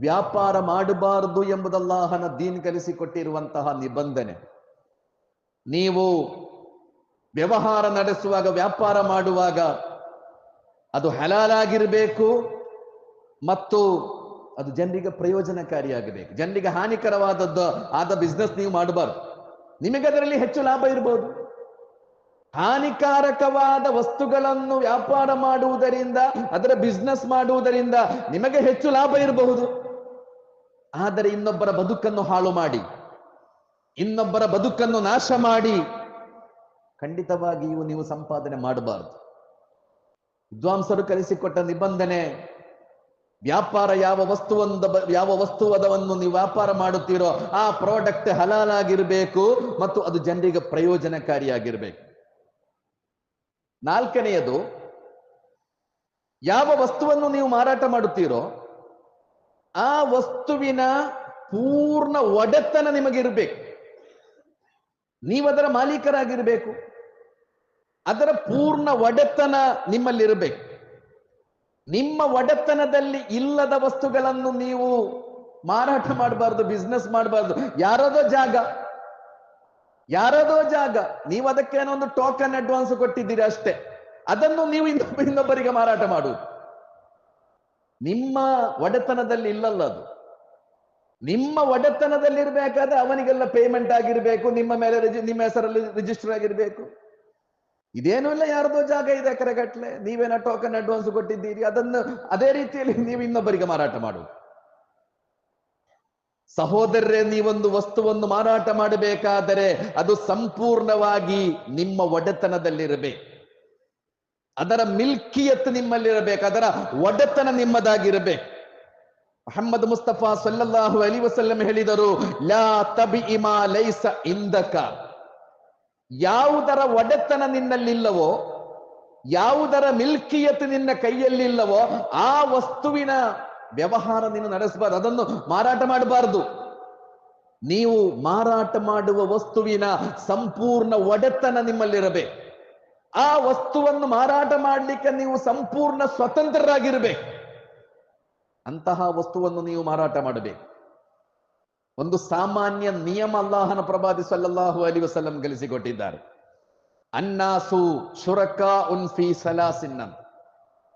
ವ್ಯಾಪಾರ ಮಾಡಬಾರದು ಎಂಬುದಲ್ಲಾಹನ ದೀನ್ ಕಲಿಸಿಕೊಟ್ಟಿರುವಂತಹ ನಿಬಂಧನೆ. ನೀವು ವ್ಯವಹಾರ ನಡೆಸುವಾಗ, ವ್ಯಾಪಾರ ಮಾಡುವಾಗ ಅದು ಹಲಾಲಾಗಿರಬೇಕು ಮತ್ತು ಅದು ಜನರಿಗೆ ಪ್ರಯೋಜನಕಾರಿಯಾಗಬೇಕು. ಜನರಿಗೆ ಹಾನಿಕರವಾದದ್ದು ಆದ ಬಿಸ್ನೆಸ್ ನೀವು ಮಾಡಬಾರ್ದು. ನಿಮಗೆ ಅದರಲ್ಲಿ ಹೆಚ್ಚು ಲಾಭ ಇರಬಹುದು ಹಾನಿಕಾರಕವಾದ ವಸ್ತುಗಳನ್ನು ವ್ಯಾಪಾರ ಮಾಡುವುದರಿಂದ, ಅದರ ಬಿಸ್ನೆಸ್ ಮಾಡುವುದರಿಂದ ನಿಮಗೆ ಹೆಚ್ಚು ಲಾಭ ಇರಬಹುದು. ಆದರೆ ಇನ್ನೊಬ್ಬರ ಬದುಕನ್ನು ಹಾಳು ಮಾಡಿ, ಇನ್ನೊಬ್ಬರ ಬದುಕನ್ನು ನಾಶ ಮಾಡಿ, ಖಂಡಿತವಾಗಿಯೂ ನೀವು ಸಂಪಾದನೆ ಮಾಡಬಾರದು. ವಿದ್ವಾಂಸರು ಕಲಿಸಿಕೊಟ್ಟ ನಿಬಂಧನೆ ವ್ಯಾಪಾರ ಯಾವ ವಸ್ತುವಂದ ಯಾವ ವಸ್ತುವದವನ್ನು ನೀವು ವ್ಯಾಪಾರ ಮಾಡುತ್ತೀರೋ ಆ ಪ್ರಾಡಕ್ಟ್ ಹಲಾಲಾಗಿರಬೇಕು ಮತ್ತು ಅದು ಜನರಿಗೆ ಪ್ರಯೋಜನಕಾರಿಯಾಗಿರಬೇಕು. ನಾಲ್ಕನೆಯದು, ಯಾವ ವಸ್ತುವನ್ನು ನೀವು ಮಾರಾಟ ಮಾಡುತ್ತೀರೋ ಆ ವಸ್ತುವಿನ ಪೂರ್ಣ ಒಡೆತನ ನಿಮಗಿರಬೇಕು. ನೀವದರ ಮಾಲೀಕರಾಗಿರಬೇಕು. ಅದರ ಪೂರ್ಣ ಒಡೆತನ ನಿಮ್ಮಲ್ಲಿರಬೇಕು. ನಿಮ್ಮ ಒಡೆತನದಲ್ಲಿ ಇಲ್ಲದ ವಸ್ತುಗಳನ್ನು ನೀವು ಮಾರಾಟ ಮಾಡಬಾರ್ದು ಬಿಸ್ನೆಸ್ ಮಾಡಬಾರ್ದು. ಯಾರದೋ ಜಾಗ ಯಾರದೋ ಜಾಗ, ನೀವು ಅದಕ್ಕೇನೋ ಒಂದು ಟೋಕನ್ ಅಡ್ವಾನ್ಸ್ ಕೊಟ್ಟಿದ್ದೀರಿ ಅಷ್ಟೇ. ಅದನ್ನು ನೀವು ಇನ್ನೊಬ್ಬ, ಇನ್ನೊಬ್ಬರಿಗೆ ಮಾರಾಟ ಮಾಡುವುದು. ನಿಮ್ಮ ಒಡೆತನದಲ್ಲಿ ಇಲ್ಲಲ್ಲ ಅದು. ನಿಮ್ಮ ಒಡೆತನದಲ್ಲಿರ್ಬೇಕಾದ್ರೆ ಅವನಿಗೆಲ್ಲ ಪೇಮೆಂಟ್ ಆಗಿರ್ಬೇಕು, ನಿಮ್ಮ ಮೇಲೆ ನಿಮ್ಮ ಹೆಸರಲ್ಲಿ ರಿಜಿಸ್ಟರ್ ಆಗಿರ್ಬೇಕು. ಇದೇನೂ ಇಲ್ಲ, ಯಾರದೋ ಜಾಗ ಇದೆ ಕರೆಗಟ್ಲೆ ನೀವೇನ ಟೋಕನ್ ಅಡ್ವಾನ್ಸ್ ಕೊಟ್ಟಿದ್ದೀರಿ. ಅದನ್ನು ಅದೇ ರೀತಿಯಲ್ಲಿ ನೀವು ಇನ್ನೊಬ್ಬರಿಗೆ ಮಾರಾಟ ಮಾಡುವುದು. ಸಹೋದರರೇ, ನೀವೊಂದು ವಸ್ತುವನ್ನು ಮಾರಾಟ ಮಾಡಬೇಕಾದರೆ ಅದು ಸಂಪೂರ್ಣವಾಗಿ ನಿಮ್ಮ ಒಡೆತನದಲ್ಲಿರಬೇಕು. ಅದರ ಮಿಲ್ಕಿಯತ್ ನಿಮ್ಮಲ್ಲಿರಬೇಕು. ಅದರ ಒಡೆತನ ನಿಮ್ಮದಾಗಿರಬೇಕು. ಮೊಹಮ್ಮದ್ ಮುಸ್ತಫಾ ಸಲ್ಲಲ್ಲಾಹು ಅಲಿ ವಸಲ್ಲಂ ಹೇಳಿದರು, ಲಾ ತಬಿ ಇಮಾ ಲೈಸ ಇಂದಕ. ಯಾವುದರ ಒಡೆತನ ನಿನ್ನಲ್ಲಿಲ್ಲವೋ, ಯಾವುದರ ಮಿಲ್ಕಿಯತ್ ನಿನ್ನ ಕೈಯಲ್ಲಿಲ್ಲವೋ, ಆ ವಸ್ತುವಿನ ವ್ಯವಹಾರ ನೀನು ನಡೆಸಬಾರ್ದು. ಅದನ್ನು ಮಾರಾಟ ಮಾಡಬಾರದು. ನೀವು ಮಾರಾಟ ಮಾಡುವ ವಸ್ತುವಿನ ಸಂಪೂರ್ಣ ಒಡೆತನ ನಿಮ್ಮಲ್ಲಿರಬೇಕು. ಆ ವಸ್ತುವನ್ನು ಮಾರಾಟ ಮಾಡಲಿಕ್ಕೆ ನೀವು ಸಂಪೂರ್ಣ ಸ್ವತಂತ್ರರಾಗಿರ್ಬೇಕು. ಅಂತಹ ವಸ್ತುವನ್ನು ನೀವು ಮಾರಾಟ ಮಾಡಬೇಕು. ಒಂದು ಸಾಮಾನ್ಯ ನಿಯಮ ಅಲ್ಲಾಹನ ಪ್ರಭಾದಿ ಸಲ್ಲಲ್ಲಾಹು ಅಲಿ ವಸಲ್ಲಂ ಕಲಿಸಿಕೊಟ್ಟಿದ್ದಾರೆ ಅನ್ನಾಸು ಶುರಕ ಉನ್ ಫಿ ಸಲಾಸಿನ್ ಅಂತ.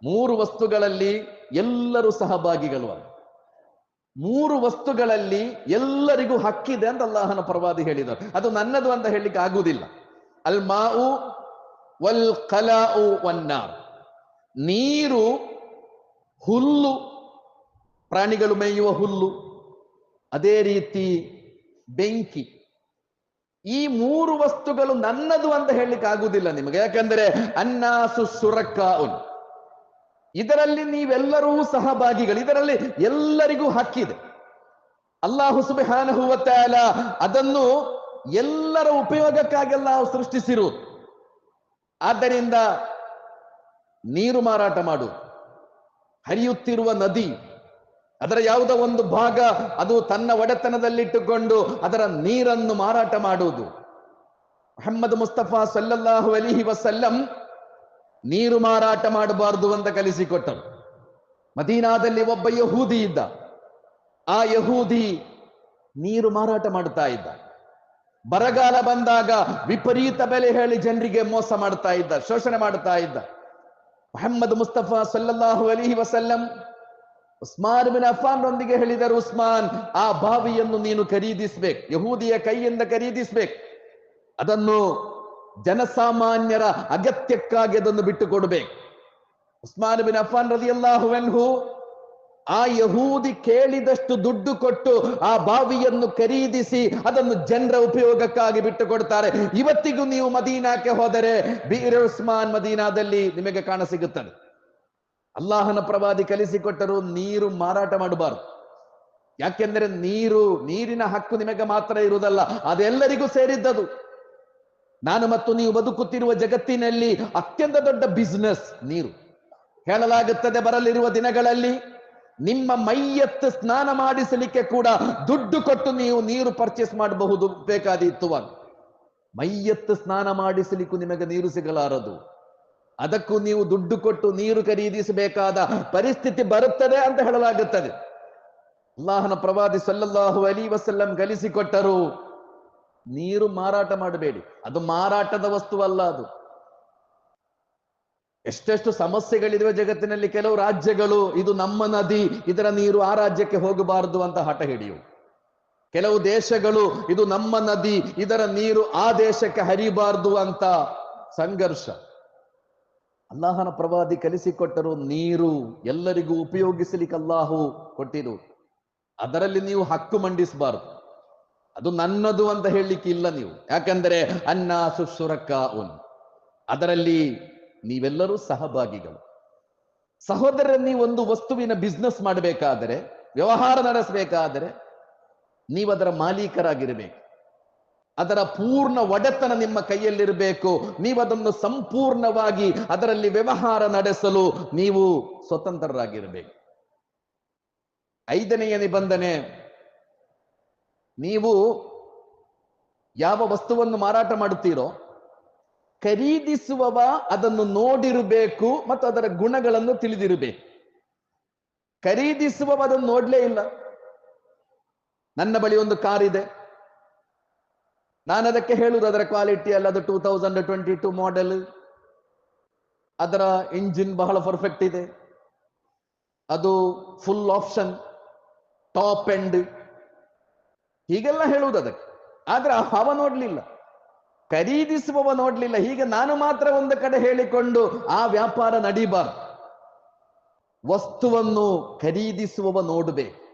ಮೂರು ವಸ್ತುಗಳಲ್ಲಿ ಎಲ್ಲರೂ ಸಹಭಾಗಿಗಳು ಅಲ್ಲ. ಮೂರು ವಸ್ತುಗಳಲ್ಲಿ ಎಲ್ಲರಿಗೂ ಹಕ್ಕಿದೆ ಅಂತ ಅಲ್ಲಾಹನ ಪ್ರವಾದಿ ಹೇಳಿದರು ಅದು ನನ್ನದು ಅಂತ ಹೇಳಲಿಕ್ಕೆ ಆಗುವುದಿಲ್ಲ. ಅಲ್ ಮಾವು ವಲ್ ಕಲಾವು ವನ್ನಾರ್ ನೀರು ಹುಲ್ಲು ಪ್ರಾಣಿಗಳು ಮೇಯುವ ಹುಲ್ಲು ಅದೇ ರೀತಿ ಬೆಂಕಿ. ಈ ಮೂರು ವಸ್ತುಗಳು ನನ್ನದು ಅಂತ ಹೇಳಲಿಕ್ಕೆ ಆಗುವುದಿಲ್ಲ ನಿಮಗೆ. ಯಾಕಂದ್ರೆ ಅನ್ನಾಸು ಸುರಕ್ಕ ಇದರಲ್ಲಿ ನೀವೆಲ್ಲರೂ ಸಹಭಾಗಿಗಳು. ಇದರಲ್ಲಿ ಎಲ್ಲರಿಗೂ ಹಕ್ಕಿದೆ. ಅಲ್ಲಾಹು ಸುಬ್ಹಾನಹು ವ ತಆಲ ಅದನ್ನು ಎಲ್ಲರ ಉಪಯೋಗಕ್ಕಾಗೆಲ್ಲ ಸೃಷ್ಟಿಸಿರು. ಆದ್ದರಿಂದ ನೀರು ಮಾರಾಟ ಮಾಡು. ಹರಿಯುತ್ತಿರುವ ನದಿ ಅದರ ಯಾವುದೋ ಒಂದು ಭಾಗ ಅದು ತನ್ನ ಒಡೆತನದಲ್ಲಿಟ್ಟುಕೊಂಡು ಅದರ ನೀರನ್ನು ಮಾರಾಟ ಮಾಡುವುದು. ಮೊಹಮ್ಮದ್ ಮುಸ್ತಫಾ ಸಲ್ಲಲ್ಲಾಹು ಅಲಿಹಿ ವಸಲ್ಲಂ ನೀರು ಮಾರಾಟ ಮಾಡಬಾರದು ಅಂತ ಕಲಿಸಿಕೊಟ್ಟರು. ಮದೀನಾದಲ್ಲಿ ಒಬ್ಬ ಯಹೂದಿ ಇದ್ದ. ಆ ಯಹೂದಿ ನೀರು ಮಾರಾಟ ಮಾಡುತ್ತಾ ಇದ್ದ. ಬರಗಾಲ ಬಂದಾಗ ವಿಪರೀತ ಬೆಲೆ ಹೇಳಿ ಜನರಿಗೆ ಮೋಸ ಮಾಡ್ತಾ ಇದ್ದ, ಶೋಷಣೆ ಮಾಡ್ತಾ ಇದ್ದ. ಮೊಹಮ್ಮದ್ ಮುಸ್ತಫಾ ಸಲ್ಲಲ್ಲಾಹು ಅಲಿಹಿ ವಸಲ್ಲಂ ಉಸ್ಮಾನ್ ಬಿನ್ ಅಫಾನ್ ರೊಂದಿಗೆ ಹೇಳಿದರು, ಉಸ್ಮಾನ್, ಆ ಬಾವಿಯನ್ನು ನೀನು ಖರೀದಿಸ್ಬೇಕು, ಯಹೂದಿಯ ಕೈಯಿಂದ ಖರೀದಿಸ್ಬೇಕು. ಅದನ್ನು ಜನಸಾಮಾನ್ಯರ ಅಗತ್ಯಕ್ಕಾಗಿ ಅದನ್ನು ಬಿಟ್ಟು ಕೊಡಬೇಕು ಉಸ್ಮಾನ್ ಬಿನ್ ಅಫಾನ್ ರದಿಯಲ್ಲಾಹು ಅನ್ಹು ಆ ಯಹೂದಿ ಕೇಳಿದಷ್ಟು ದುಡ್ಡು ಕೊಟ್ಟು ಆ ಬಾವಿಯನ್ನು ಖರೀದಿಸಿ ಅದನ್ನು ಜನರ ಉಪಯೋಗಕ್ಕಾಗಿ ಬಿಟ್ಟು ಕೊಡ್ತಾರೆ ಇವತ್ತಿಗೂ ನೀವು ಮದೀನಾಕ್ಕೆ ಹೋದರೆ ಬೀರ್ ಉಸ್ಮಾನ್ ಮದೀನಾದಲ್ಲಿ ನಿಮಗೆ ಕಾಣ ಸಿಗುತ್ತದೆ. ಅಲ್ಲಾಹನ ಪ್ರವಾದಿ ಕಲಿಸಿಕೊಟ್ಟರು, ನೀರು ಮಾರಾಟ ಮಾಡಬಾರದು. ಯಾಕೆಂದರೆ ನೀರು, ನೀರಿನ ಹಕ್ಕು ನಿಮಗೆ ಮಾತ್ರ ಇರುವುದಲ್ಲ, ಅದೆಲ್ಲರಿಗೂ ಸೇರಿದ್ದದು. ನಾನು ಮತ್ತು ನೀವು ಬದುಕುತ್ತಿರುವ ಜಗತ್ತಿನಲ್ಲಿ ಅತ್ಯಂತ ದೊಡ್ಡ ಬಿಸ್ನೆಸ್ ನೀರು. ಹೇಳಲಾಗುತ್ತದೆ, ಬರಲಿರುವ ದಿನಗಳಲ್ಲಿ ನಿಮ್ಮ ಮೈಯತ್ತು ಸ್ನಾನ ಮಾಡಿಸಲಿಕ್ಕೆ ಕೂಡ ದುಡ್ಡು ಕೊಟ್ಟು ನೀವು ನೀರು ಪರ್ಚೇಸ್ ಮಾಡಬಹುದು ಬೇಕಾದಿತ್ತು ಮೈಯತ್ತು ಸ್ನಾನ ಮಾಡಿಸಲಿಕ್ಕೂ ನಿಮಗೆ ನೀರು ಸಿಗಲಾರದು. ಅದಕ್ಕೂ ನೀವು ದುಡ್ಡು ಕೊಟ್ಟು ನೀರು ಖರೀದಿಸಬೇಕಾದ ಪರಿಸ್ಥಿತಿ ಬರುತ್ತದೆ ಅಂತ ಹೇಳಲಾಗುತ್ತದೆ. ಅಲ್ಲಾಹನ ಪ್ರವಾದಿ ಸಲ್ಲಲ್ಲಾಹು ಅಲಿ ವಸಲ್ಲಂ ಕಲಿಸಿಕೊಟ್ಟರು ನೀರು ಮಾರಾಟ ಮಾಡಬೇಡಿ. ಅದು ಮಾರಾಟದ ವಸ್ತುವಲ್ಲ ಅದು. ಎಷ್ಟೆಷ್ಟು ಸಮಸ್ಯೆಗಳಿವೆ ಜಗತ್ತಿನಲ್ಲಿ ಕೆಲವು ರಾಜ್ಯಗಳು, ಇದು ನಮ್ಮ ನದಿ, ಇದರ ನೀರು ಆ ರಾಜ್ಯಕ್ಕೆ ಹೋಗಬಾರದು ಅಂತ ಹಠ ಹಿಡಿಯು ಕೆಲವು ದೇಶಗಳು, ಇದು ನಮ್ಮ ನದಿ, ಇದರ ನೀರು ಆ ದೇಶಕ್ಕೆ ಹರಿಬಾರದು ಅಂತ ಸಂಘರ್ಷ. ಅಲ್ಲಾಹನ ಪ್ರವಾದಿ ಕಲಿಸಿಕೊಟ್ಟರು ನೀರು ಎಲ್ಲರಿಗೂ ಉಪಯೋಗಿಸಲಿಕ್ಕೆ ಅಲ್ಲಾಹು ಕೊಟ್ಟಿರು ಅದರಲ್ಲಿ ನೀವು ಹಕ್ಕು ಮಂಡಿಸಬಾರದು. ಅದು ನನ್ನದು ಅಂತ ಹೇಳಲಿಕ್ಕೆ ಇಲ್ಲ ನೀವು. ಯಾಕಂದರೆ ಅನ್ನ ಸುಸುರಕ್ಕ ಉನ್ ಅದರಲ್ಲಿ ನೀವೆಲ್ಲರೂ ಸಹಭಾಗಿಗಳು. ಸಹೋದರ ನೀವು ಒಂದು ವಸ್ತುವಿನ ಬಿಸ್ನೆಸ್ ಮಾಡಬೇಕಾದರೆ, ವ್ಯವಹಾರ ನಡೆಸಬೇಕಾದರೆ ನೀವು ಅದರ ಮಾಲೀಕರಾಗಿರಬೇಕು. ಅದರ ಪೂರ್ಣ ಒಡೆತನ ನಿಮ್ಮ ಕೈಯಲ್ಲಿರಬೇಕು. ನೀವು ಅದನ್ನು ಸಂಪೂರ್ಣವಾಗಿ ಅದರಲ್ಲಿ ವ್ಯವಹಾರ ನಡೆಸಲು ನೀವು ಸ್ವತಂತ್ರರಾಗಿರಬೇಕು. ಐದನೆಯ ನಿಬಂಧನೆ, ನೀವು ಯಾವ ವಸ್ತುವನ್ನು ಮಾರಾಟ ಮಾಡುತ್ತೀರೋ, ಖರೀದಿಸುವವ ಅದನ್ನು ನೋಡಿರಬೇಕು ಮತ್ತು ಅದರ ಗುಣಗಳನ್ನು ತಿಳಿದಿರಬೇಕು. ಖರೀದಿಸುವವ ಅದನ್ನು ನೋಡ್ಲೇ ಇಲ್ಲ. ನನ್ನ ಬಳಿ ಒಂದು ಕಾರ್ ಇದೆ ನಾನು ಅದಕ್ಕೆ ಹೇಳುವುದು ಅದರ ಕ್ವಾಲಿಟಿ ಅಲ್ಲ, ಅದು two thousand twenty two model ಅದರ ಇಂಜಿನ್ ಬಹಳ ಪರ್ಫೆಕ್ಟ್ ಇದೆ. ಅದು ಫುಲ್ ಆಪ್ಷನ್ ಟಾಪ್ ಎಂಡ್ ಹೀಗೆಲ್ಲ ಹೇಳುವುದು ಅದಕ್ಕೆ. ಆದ್ರೆ ಅವ ನೋಡ್ಲಿಲ್ಲ. ಖರೀದಿಸುವವ ನೋಡ್ಲಿಲ್ಲ. ಹೀಗೆ ನಾನು ಮಾತ್ರ ಒಂದು ಕಡೆ ಹೇಳಿಕೊಂಡು ಆ ವ್ಯಾಪಾರ ನಡೀಬಾರ್ದು. ವಸ್ತುವನ್ನು ಖರೀದಿಸುವವ ನೋಡಬೇಕು.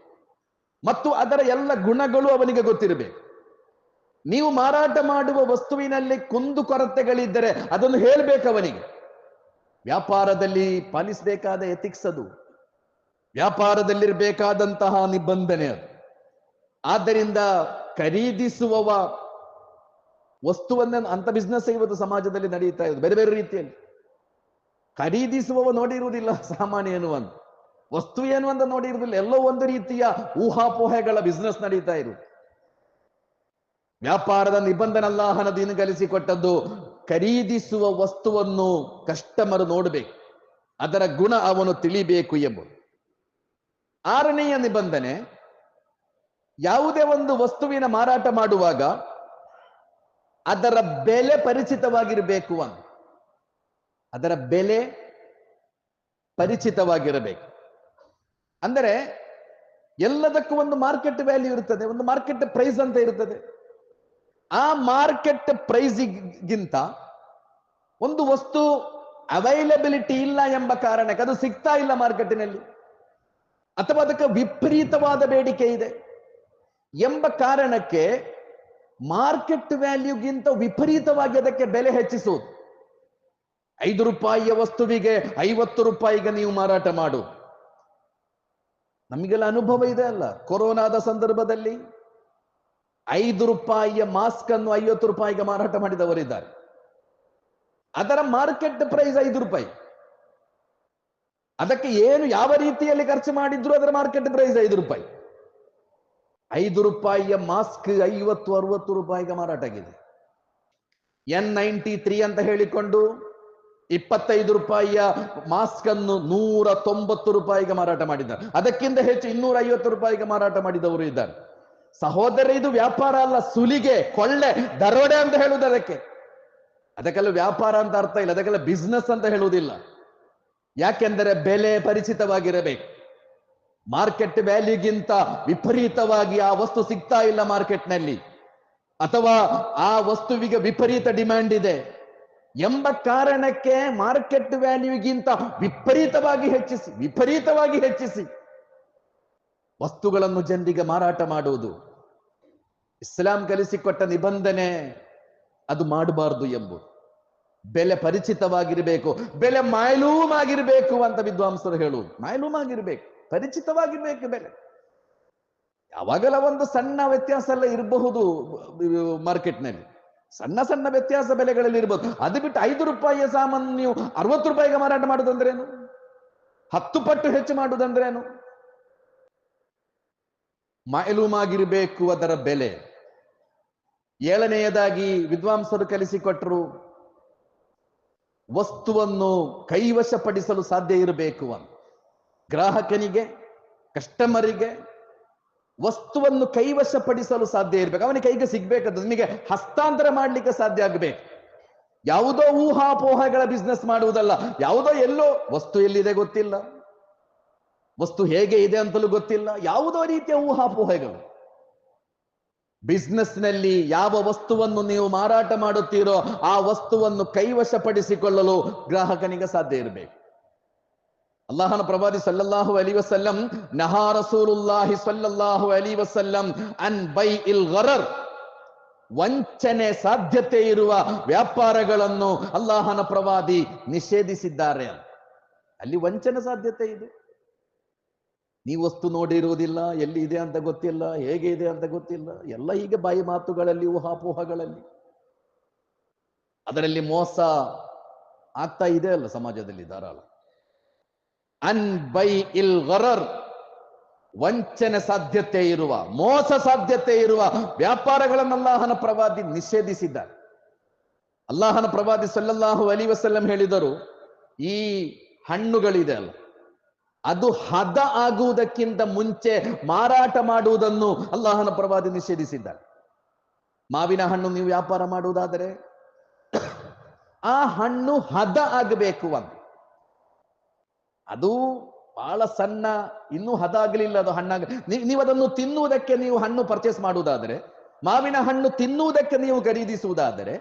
ಮತ್ತು ಅದರ ಎಲ್ಲ ಗುಣಗಳು ಅವನಿಗೆ ಗೊತ್ತಿರಬೇಕು. ನೀವು ಮಾರಾಟ ಮಾಡುವ ವಸ್ತುವಿನಲ್ಲಿ ಕುಂದು ಕೊರತೆಗಳಿದ್ದರೆ ಅದನ್ನು ಹೇಳ್ಬೇಕು ಅವನಿಗೆ. ವ್ಯಾಪಾರದಲ್ಲಿ ಪಾಲಿಸಬೇಕಾದ ಎಥಿಕ್ಸ್ ಅದು. ವ್ಯಾಪಾರದಲ್ಲಿರಬೇಕಾದಂತಹ ನಿಬಂಧನೆ ಅದು. ಆದ್ದರಿಂದ ಖರೀದಿಸುವವ ವಸ್ತುವನ್ನ ಅಂತ ಬಿಸ್ನೆಸ್ ಇವತ್ತು ಸಮಾಜದಲ್ಲಿ ನಡೆಯುತ್ತಾ ಇರೋದು. ಬೇರೆ ಬೇರೆ ರೀತಿಯಲ್ಲಿ. ಖರೀದಿಸುವವ ನೋಡಿರುವುದಿಲ್ಲ ಸಾಮಾನ್ಯ ಅಂತ. ವಸ್ತು ಏನು ಅಂತ ನೋಡಿರುವುದಿಲ್ಲ. ಎಲ್ಲೋ ಒಂದು ರೀತಿಯ ಊಹಾಪೋಹೆಗಳ ಬಿಸ್ನೆಸ್ ನಡೀತಾ ಇರು ವ್ಯಾಪಾರದ ನಿಬಂಧನ ಅಲ್ಲಾಹನ ದೀನು ಕಲಿಸಿಕೊಟ್ಟದ್ದು ಖರೀದಿಸುವ ವಸ್ತುವನ್ನು ಕಸ್ಟಮರ್ ನೋಡಬೇಕು. ಅದರ ಗುಣ ಅವನು ತಿಳಿಬೇಕು ಎಂಬುದು. ಆರನೆಯ ನಿಬಂಧನೆ, ಯಾವುದೇ ಒಂದು ವಸ್ತುವಿನ ಮಾರಾಟ ಮಾಡುವಾಗ ಅದರ ಬೆಲೆ ಪರಿಚಿತವಾಗಿರಬೇಕು ಅಂತ. ಅದರ ಬೆಲೆ ಪರಿಚಿತವಾಗಿರಬೇಕು. ಅಂದರೆ ಎಲ್ಲದಕ್ಕೂ ಒಂದು ಮಾರ್ಕೆಟ್ ವ್ಯಾಲ್ಯೂ ಇರುತ್ತದೆ ಒಂದು ಮಾರ್ಕೆಟ್ ಪ್ರೈಸ್ ಅಂತ ಇರ್ತದೆ. ಆ ಮಾರ್ಕೆಟ್ ಪ್ರೈಸಿಗಿಂತ ಒಂದು ವಸ್ತು ಅವೈಲಬಿಲಿಟಿ ಇಲ್ಲ ಎಂಬ ಕಾರಣಕ್ಕೆ ಅದು ಸಿಗ್ತಾ ಇಲ್ಲ ಮಾರ್ಕೆಟಿನಲ್ಲಿ. ಅಥವಾ ಅದಕ್ಕೆ ವಿಪರೀತವಾದ ಬೇಡಿಕೆ ಇದೆ ಎಂಬ ಕಾರಣಕ್ಕೆ ಮಾರ್ಕೆಟ್ ವ್ಯಾಲ್ಯೂಗಿಂತ ವಿಪರೀತವಾಗಿ ಅದಕ್ಕೆ ಬೆಲೆ ಹೆಚ್ಚಿಸುವುದು ಐದು ರೂಪಾಯಿಯ ವಸ್ತುವಿಗೆ ಐವತ್ತು ರೂಪಾಯಿಗೆ ನೀವು ಮಾರಾಟ ಮಾಡು. ನಮಗೆಲ್ಲ ಅನುಭವ ಇದೆ ಅಲ್ಲ, ಕೊರೋನಾದ ಸಂದರ್ಭದಲ್ಲಿ. ಐದು ರೂಪಾಯಿಯ ಮಾಸ್ಕ್ ಅನ್ನು ಐವತ್ತು ರೂಪಾಯಿಗೆ ಮಾರಾಟ ಮಾಡಿದವರಿದ್ದಾರೆ. ಅದರ ಮಾರ್ಕೆಟ್ ಪ್ರೈಸ್ ಐದು ರೂಪಾಯಿ. ಅದಕ್ಕೆ ಏನು ಯಾವ ರೀತಿಯಲ್ಲಿ ಖರ್ಚು ಮಾಡಿದ್ರು ಅದರ ಮಾರ್ಕೆಟ್ ಪ್ರೈಸ್ ಐದು ರೂಪಾಯಿ. ಐದು ರೂಪಾಯಿಯ ಮಾಸ್ಕ್ ಐವತ್ತು, ಅರವತ್ತು ರೂಪಾಯಿಗೆ ಮಾರಾಟ ಆಗಿದೆ. ಎನ್ ನೈಂಟಿ ತ್ರೀ ಅಂತ ಹೇಳಿಕೊಂಡು ಇಪ್ಪತ್ತೈದು ರೂಪಾಯಿಯ ಮಾಸ್ಕ್ ಅನ್ನು ನೂರ ತೊಂಬತ್ತು ರೂಪಾಯಿಗೆ ಮಾರಾಟ ಮಾಡಿದ್ದಾರೆ. ಅದಕ್ಕಿಂತ ಹೆಚ್ಚು ಇನ್ನೂರ ಐವತ್ತು ರೂಪಾಯಿಗೆ ಮಾರಾಟ ಮಾಡಿದವರು ಇದ್ದಾರೆ. ಸಹೋದರ, ಇದು ವ್ಯಾಪಾರ ಅಲ್ಲ, ಸುಲಿಗೆ, ಕೊಳ್ಳೆ, ದರೋಡೆ ಅಂತ ಹೇಳುವುದು ಅದಕ್ಕೆ. ಅದಕ್ಕೆಲ್ಲ ವ್ಯಾಪಾರ ಅಂತ ಅರ್ಥ ಇಲ್ಲ, ಅದಕ್ಕೆಲ್ಲ ಬಿಸ್ನೆಸ್ ಅಂತ ಹೇಳುವುದಿಲ್ಲ. ಯಾಕೆಂದರೆ ಬೆಲೆ ಪರಿಚಿತವಾಗಿರಬೇಕು. ಮಾರ್ಕೆಟ್ ವ್ಯಾಲ್ಯೂಗಿಂತ ವಿಪರೀತವಾಗಿ ಆ ವಸ್ತು ಸಿಗ್ತಾ ಇಲ್ಲ ಮಾರ್ಕೆಟ್ನಲ್ಲಿ. ಅಥವಾ ಆ ವಸ್ತುವಿಗೆ ವಿಪರೀತ ಡಿಮ್ಯಾಂಡ್ ಇದೆ. ಎಂಬ ಕಾರಣಕ್ಕೆ ಮಾರ್ಕೆಟ್ ವ್ಯಾಲ್ಯೂಗಿಂತ ವಿಪರೀತವಾಗಿ ಹೆಚ್ಚಿಸಿ ವಿಪರೀತವಾಗಿ ಹೆಚ್ಚಿಸಿ. ವಸ್ತುಗಳನ್ನು ಜನರಿಗೆ ಮಾರಾಟ ಮಾಡುವುದು. ಇಸ್ಲಾಂ ಕಲಿಸಿಕೊಟ್ಟ ನಿಬಂಧನೆ ಅದು ಮಾಡಬಾರದು ಎಂಬುದು. ಬೆಲೆ ಪರಿಚಿತವಾಗಿರಬೇಕು, ಬೆಲೆ ಮಾಯಲೂಮ್ ಆಗಿರ್ಬೇಕು ಅಂತ ವಿದ್ವಾಂಸರು ಹೇಳುವುದು. ಮಾಯಲೂಮ್ ಪರಿಚಿತವಾಗಿರಬೇಕು ಬೆಲೆ. ಯಾವಾಗಲ ಒಂದು ಸಣ್ಣ ವ್ಯತ್ಯಾಸ ಎಲ್ಲ ಇರಬಹುದು ಮಾರ್ಕೆಟ್ನಲ್ಲಿ. ಸಣ್ಣ ಸಣ್ಣ ವ್ಯತ್ಯಾಸ ಬೆಲೆಗಳಲ್ಲಿ ಇರಬಹುದು. ಅದು ಬಿಟ್ಟು ಐದು ರೂಪಾಯಿಯ ಸಾಮಾನು ನೀವು ಅರವತ್ತು ರೂಪಾಯಿಗೆ ಮಾರಾಟ ಮಾಡುದಂದ್ರೇನು? ಹತ್ತು ಪಟ್ಟು ಹೆಚ್ಚು ಮಾಡುದಂದ್ರೇನು? ಮಾಯಲೂಮಾಗಿರಬೇಕು ಅದರ ಬೆಲೆ. ಏಳನೆಯದಾಗಿ ವಿದ್ವಾಂಸರು ಕಲಿಸಿಕೊಟ್ಟರು, ವಸ್ತುವನ್ನು ಕೈವಶಪಡಿಸಲು ಸಾಧ್ಯ ಇರಬೇಕು ಅಂತ ಗ್ರಾಹಕನಿಗೆ, ಕಸ್ಟಮರಿಗೆ ವಸ್ತುವನ್ನು ಕೈವಶಪಡಿಸಲು ಸಾಧ್ಯ ಇರಬೇಕು. ಅವನಿಗೆ ಕೈಗೆ ಸಿಗ್ಬೇಕದು ನಿಮಗೆ ಹಸ್ತಾಂತರ ಮಾಡ್ಲಿಕ್ಕೆ ಸಾಧ್ಯ ಆಗಬೇಕು. ಯಾವುದೋ ಊಹಾಪೋಹಗಳ ಬಿಸ್ನೆಸ್ ಮಾಡುವುದಲ್ಲ, ಯಾವುದೋ ಎಲ್ಲೋ, ವಸ್ತು ಎಲ್ಲಿದೆ ಗೊತ್ತಿಲ್ಲ. ವಸ್ತು ಹೇಗೆ ಇದೆ ಅಂತಲೂ ಗೊತ್ತಿಲ್ಲ. ಯಾವುದೋ ರೀತಿಯ ಊಹಾಪೋಹೆಗಳು. ಬಿಸ್ನೆಸ್ನಲ್ಲಿ ಯಾವ ವಸ್ತುವನ್ನು ನೀವು ಮಾರಾಟ ಮಾಡುತ್ತೀರೋ ಆ ವಸ್ತುವನ್ನು ಕೈವಶಪಡಿಸಿಕೊಳ್ಳಲು ಗ್ರಾಹಕನಿಗೆ ಸಾಧ್ಯ ಇರಬೇಕು. ಅಲ್ಲಾಹನ ಪ್ರವಾದಿ ಸಲ್ಲಲ್ಲಾಹು ಅಲಿ ವಸಲ್ಲಂ, ನಹಾ ರಸೂಲುಲ್ಲಾಹಿ ಸಲ್ಲಲ್ಲಾಹು ಅಲಿ ವಸಲ್ಲಂ ಅನ್ ಬೈ ಇಲ್ ಗರರ್. ವಂಚನೆ ಸಾಧ್ಯತೆ ಇರುವ ವ್ಯಾಪಾರಗಳನ್ನು ಅಲ್ಲಾಹನ ಪ್ರವಾದಿ ನಿಷೇಧಿಸಿದ್ದಾರೆ ಅಲ್ಲಿ ವಂಚನೆ ಸಾಧ್ಯತೆ ಇದೆ. ನೀವು ವಸ್ತು ನೋಡಿರುವುದಿಲ್ಲ ಎಲ್ಲಿ ಇದೆ ಅಂತ ಗೊತ್ತಿಲ್ಲ ಹೇಗೆ ಇದೆ ಅಂತ ಗೊತ್ತಿಲ್ಲ, ಎಲ್ಲ ಹೀಗೆ ಬಾಯಿ ಮಾತುಗಳಲ್ಲಿ, ಊಹಾಪೋಹಗಳಲ್ಲಿ. ಅದರಲ್ಲಿ ಮೋಸ ಆಗ್ತಾ ಇದೆ ಅಲ್ಲ ಸಮಾಜದಲ್ಲಿ ಧಾರಾಳ. ಅನ್ ಬೈ ಇಲ್ ಗರರ್, ವಂಚನೆ ಸಾಧ್ಯತೆ ಇರುವ, ಮೋಸ ಸಾಧ್ಯತೆ ಇರುವ ವ್ಯಾಪಾರಗಳನ್ನು ಅಲ್ಲಾಹನ ಪ್ರವಾದಿ ನಿಷೇಧಿಸಿದ್ದಾರೆ. ಅಲ್ಲಾಹನ ಪ್ರವಾದಿ ಸಲ್ಲಲ್ಲಾಹು ಅಲಿ ವಸಲ್ಲಂ ಹೇಳಿದರು, ಈ ಹಣ್ಣುಗಳಿದೆ ಅಲ್ಲ ಅದು ಹದ ಆಗುವುದಕ್ಕಿಂತ ಮುಂಚೆ ಮಾರಾಟ ಮಾಡುವುದನ್ನು ಅಲ್ಲಾಹನ ಪ್ರವಾದಿ ನಿಷೇಧಿಸಿದ್ದಾನೆ. ಮಾವಿನ ಹಣ್ಣು ನೀವು ವ್ಯಾಪಾರ ಮಾಡುವುದಾದರೆ ಆ ಹಣ್ಣು ಹದ ಆಗಬೇಕು ಅಂತ ಅದು ಬಹಳ ಸಣ್ಣ, ಇನ್ನೂ ಹದ ಆಗಲಿಲ್ಲ ಅದು ಹಣ್ಣಾಗ. ನೀವು ಅದನ್ನು ತಿನ್ನುವುದಕ್ಕೆ ನೀವು ಹಣ್ಣು ಪರ್ಚೇಸ್ ಮಾಡುವುದಾದರೆ, ಮಾವಿನ ಹಣ್ಣು ತಿನ್ನುವುದಕ್ಕೆ ನೀವು ಖರೀದಿಸುವುದಾದರೆ,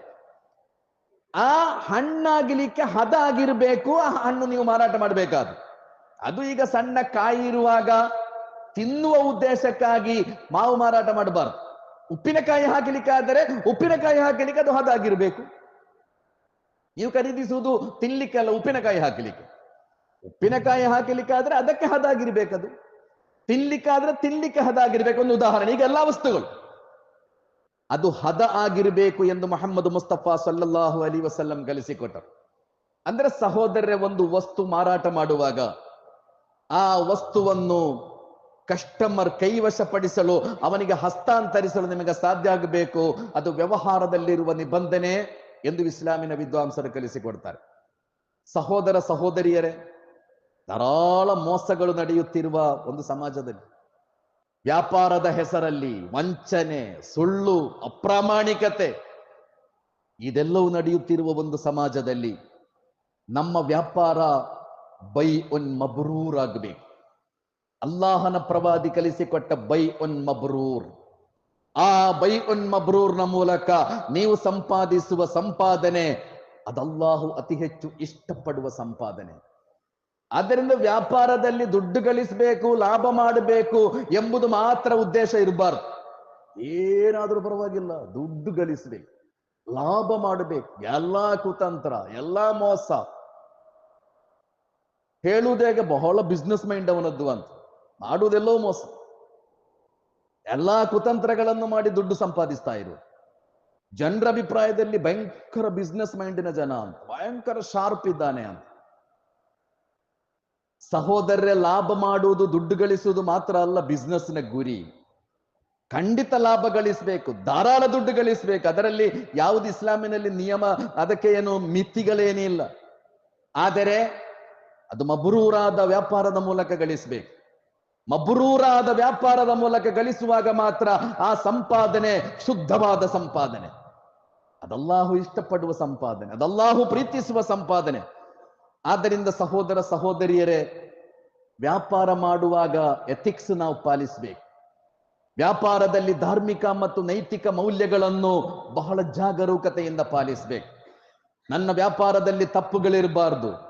ಆ ಹಣ್ಣಾಗಲಿಕ್ಕೆ ಹದ ಆಗಿರಬೇಕು, ಆ ಹಣ್ಣು ನೀವು ಮಾರಾಟ ಮಾಡಬೇಕಾದ್ರು ಅದು ಈಗ ಸಣ್ಣ ಕಾಯಿ ಇರುವಾಗ ತಿನ್ನುವ ಉದ್ದೇಶಕ್ಕಾಗಿ ಮಾವು ಮಾರಾಟ ಮಾಡಬಾರ್ದು. ಉಪ್ಪಿನಕಾಯಿ ಹಾಕಲಿಕ್ಕಾದರೆ ಉಪ್ಪಿನಕಾಯಿ ಹಾಕಲಿಕ್ಕೆ ಅದು ಹದಾಗಿರಬೇಕು ನೀವು ಖರೀದಿಸುವುದು ತಿನ್ಲಿಕ್ಕೆ ಅಲ್ಲ, ಉಪ್ಪಿನಕಾಯಿ ಹಾಕಲಿಕ್ಕೆ. ಉಪ್ಪಿನಕಾಯಿ ಹಾಕಲಿಕ್ಕೆ ಆದ್ರೆ ಅದಕ್ಕೆ ಹದಾಗಿರ್ಬೇಕದು ತಿನ್ಲಿಕ್ಕಾದ್ರೆ ತಿನ್ಲಿಕ್ಕೆ ಹದ ಆಗಿರ್ಬೇಕು ಒಂದು ಉದಾಹರಣೆ. ಈಗ ಎಲ್ಲಾ ವಸ್ತುಗಳು. ಅದು ಹದ ಆಗಿರಬೇಕು ಎಂದು ಮೊಹಮ್ಮದ್ ಮುಸ್ತಫಾ ಸಲ್ಲಲ್ಲಾಹು ಅಲಿ ವಸಲ್ಲಂ ಕಲಿಸಿಕೊಟ್ಟರು ಅಂದ್ರೆ ಸಹೋದರರೆ, ಒಂದು ವಸ್ತು ಮಾರಾಟ ಮಾಡುವಾಗ ಆ ವಸ್ತುವನ್ನು ಕಸ್ಟಮರ್ ಕೈವಶಪಡಿಸಲು, ಅವನಿಗೆ ಹಸ್ತಾಂತರಿಸಲು ನಿಮಗೆ ಸಾಧ್ಯ ಆಗಬೇಕು. ಅದು ವ್ಯವಹಾರದಲ್ಲಿರುವ ನಿಬಂಧನೆ ಎಂದು ಇಸ್ಲಾಮಿನ ವಿದ್ವಾಂಸರು ಕಲಿಸಿಕೊಡ್ತಾರೆ. ಸಹೋದರ ಸಹೋದರಿಯರೇ, ಧಾರಾಳ ಮೋಸಗಳು ನಡೆಯುತ್ತಿರುವ ಒಂದು ಸಮಾಜದಲ್ಲಿ, ವ್ಯಾಪಾರದ ಹೆಸರಲ್ಲಿ ವಂಚನೆ, ಸುಳ್ಳು, ಅಪ್ರಾಮಾಣಿಕತೆ, ಇದೆಲ್ಲವೂ ನಡೆಯುತ್ತಿರುವ ಒಂದು ಸಮಾಜದಲ್ಲಿ ನಮ್ಮ ವ್ಯಾಪಾರ ಬೈ ಒನ್ ಮಬ್ರೂರ್ ಆಗಬೇಕು ಅಲ್ಲಾಹನ ಪ್ರವಾದಿ ಕಲಿಸಿಕೊಟ್ಟ ಬೈ ಒನ್ ಮಬ್ರೂರ್. ಆ ಬೈ ಒನ್ ಮಬ್ರೂರ್ನ ಮೂಲಕ ನೀವು ಸಂಪಾದಿಸುವ ಸಂಪಾದನೆ, ಅದಲ್ಲಾಹು ಅತಿ ಹೆಚ್ಚು ಇಷ್ಟಪಡುವ ಸಂಪಾದನೆ. ಆದ್ದರಿಂದ ವ್ಯಾಪಾರದಲ್ಲಿ ದುಡ್ಡು ಗಳಿಸಬೇಕು, ಲಾಭ ಮಾಡಬೇಕು ಎಂಬುದು ಮಾತ್ರ ಉದ್ದೇಶ ಇರಬಾರ್ದು. ಏನಾದ್ರೂ ಪರವಾಗಿಲ್ಲ, ದುಡ್ಡು ಗಳಿಸ್ಬೇಕು, ಲಾಭ ಮಾಡಬೇಕು, ಎಲ್ಲಾ ಕುತಂತ್ರ, ಎಲ್ಲಾ ಮೋಸ. ಹೇಳುವುದೇಗ ಬಹಳ ಬಿಸ್ನೆಸ್ ಮೈಂಡ್ ಅವನದ್ದು ಅಂತ. ಮಾಡುವುದೆಲ್ಲೋ ಮೋಸ. ಎಲ್ಲಾ ಕುತಂತ್ರಗಳನ್ನು ಮಾಡಿ ದುಡ್ಡು ಸಂಪಾದಿಸ್ತಾ ಇರು. ಜನರ ಅಭಿಪ್ರಾಯದಲ್ಲಿ ಭಯಂಕರ ಬಿಸ್ನೆಸ್ ಮೈಂಡಿನ ಜನ ಅಂತ. ಭಯಂಕರ ಶಾರ್ಪ್ ಇದ್ದಾನೆ ಅಂತ. ಸಹೋದರರೇ ಲಾಭ ಮಾಡುವುದು, ದುಡ್ಡು ಗಳಿಸುವುದು ಮಾತ್ರ ಅಲ್ಲ ಬಿಸ್ನೆಸ್ನ ಗುರಿ. ಖಂಡಿತ ಲಾಭ ಗಳಿಸಬೇಕು, ಧಾರಾಳ ದುಡ್ಡು ಗಳಿಸಬೇಕು. ಅದರಲ್ಲಿ ಯಾವುದು ಇಸ್ಲಾಮಿನಲ್ಲಿ ನಿಯಮ, ಅದಕ್ಕೆ ಏನು ಮಿತಿಗಳೇನಿಲ್ಲ. ಆದರೆ ಅದು ಮಬ್ರೂರಾದ ವ್ಯಾಪಾರದ ಮೂಲಕ ಗಳಿಸಬೇಕು. ಮಬ್ರೂರಾದ ವ್ಯಾಪಾರದ ಮೂಲಕ ಗಳಿಸುವಾಗ ಮಾತ್ರ ಆ ಸಂಪಾದನೆ ಶುದ್ಧವಾದ ಸಂಪಾದನೆ. ಅದಲ್ಲಾಹು ಇಷ್ಟಪಡುವ ಸಂಪಾದನೆ, ಅದಲ್ಲಾಹು ಪ್ರೀತಿಸುವ ಸಂಪಾದನೆ. ಆದ್ದರಿಂದ ಸಹೋದರ ಸಹೋದರಿಯರೇ, ವ್ಯಾಪಾರ ಮಾಡುವಾಗ ಎಥಿಕ್ಸ್ ನಾವು ಪಾಲಿಸಬೇಕು. ವ್ಯಾಪಾರದಲ್ಲಿ ಧಾರ್ಮಿಕ ಮತ್ತು ನೈತಿಕ ಮೌಲ್ಯಗಳನ್ನು ಬಹಳ ಜಾಗರೂಕತೆಯಿಂದ ಪಾಲಿಸಬೇಕು. ನನ್ನ ವ್ಯಾಪಾರದಲ್ಲಿ ತಪ್ಪುಗಳಿರಬಾರದು.